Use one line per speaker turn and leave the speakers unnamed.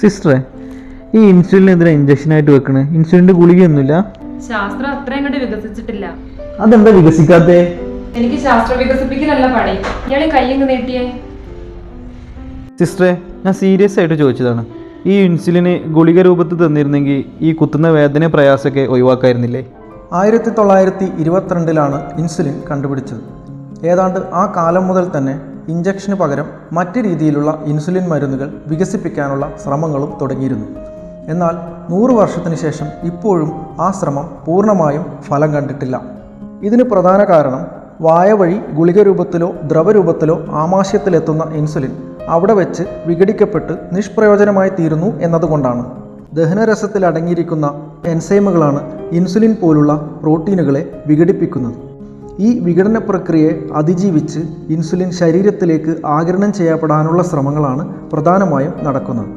സിസ്റ്ററെ ഈ ഇൻസുലിനെതിരെ ഇഞ്ചക്ഷൻ ആയിട്ട് വെക്കണേ. ഇൻസുലിന്റെ ഗുളികയൊന്നുമില്ല?
ശാസ്ത്രം അത്രയും കണ്ട് വികസിച്ചിട്ടില്ല.
അതെന്താ വികസിക്കാത്തേ?
എനിക്ക് ശാസ്ത്രം വികസിപ്പിക്കലല്ല പണി. ഇയാളെ കയ്യങ്ങ് നീട്ടിയേ?
സിസ്റ്ററെ ഞാൻ സീരിയസ് ആയിട്ട് ചോദിച്ചതാണ്. ഈ ഇൻസുലിന് ഗുളിക രൂപത്തിൽ തന്നിരുന്നെങ്കിൽ ഈ കുത്തുന്ന വേദന പ്രയാസമൊക്കെ ഒഴിവാക്കായിരുന്നില്ലേ?
ആയിരത്തി തൊള്ളായിരത്തി ഇരുപത്തിരണ്ടിലാണ് ഇൻസുലിൻ കണ്ടുപിടിച്ചത്. ഏതാണ്ട് ആ കാലം മുതൽ തന്നെ ഇഞ്ചക്ഷന് പകരം മറ്റ് രീതിയിലുള്ള ഇൻസുലിൻ മരുന്നുകൾ വികസിപ്പിക്കാനുള്ള ശ്രമങ്ങളും തുടങ്ങിയിരുന്നു. എന്നാൽ നൂറ് വർഷത്തിന് ശേഷം ഇപ്പോഴും ആ ശ്രമം പൂർണമായും ഫലം കണ്ടിട്ടില്ല. ഇതിന് പ്രധാന കാരണം വായ വഴി ഗുളിക രൂപത്തിലോ ദ്രവരൂപത്തിലോ ആമാശയത്തിലെത്തുന്ന ഇൻസുലിൻ അവിടെ വെച്ച് വിഘടിക്കപ്പെട്ട് നിഷ്പ്രയോജനമായി തീരുന്നു എന്നതുകൊണ്ടാണ്. ദഹനരസത്തിൽ അടങ്ങിയിരിക്കുന്ന എൻസൈമുകളാണ് ഇൻസുലിൻ പോലുള്ള പ്രോട്ടീനുകളെ വിഘടിപ്പിക്കുന്നത്. ഈ വിഘടന പ്രക്രിയയെ അതിജീവിച്ച് ഇൻസുലിൻ ശരീരത്തിലേക്ക് ആഗിരണം ചെയ്യപ്പെടാനുള്ള ശ്രമങ്ങളാണ് പ്രധാനമായും നടക്കുന്നത്.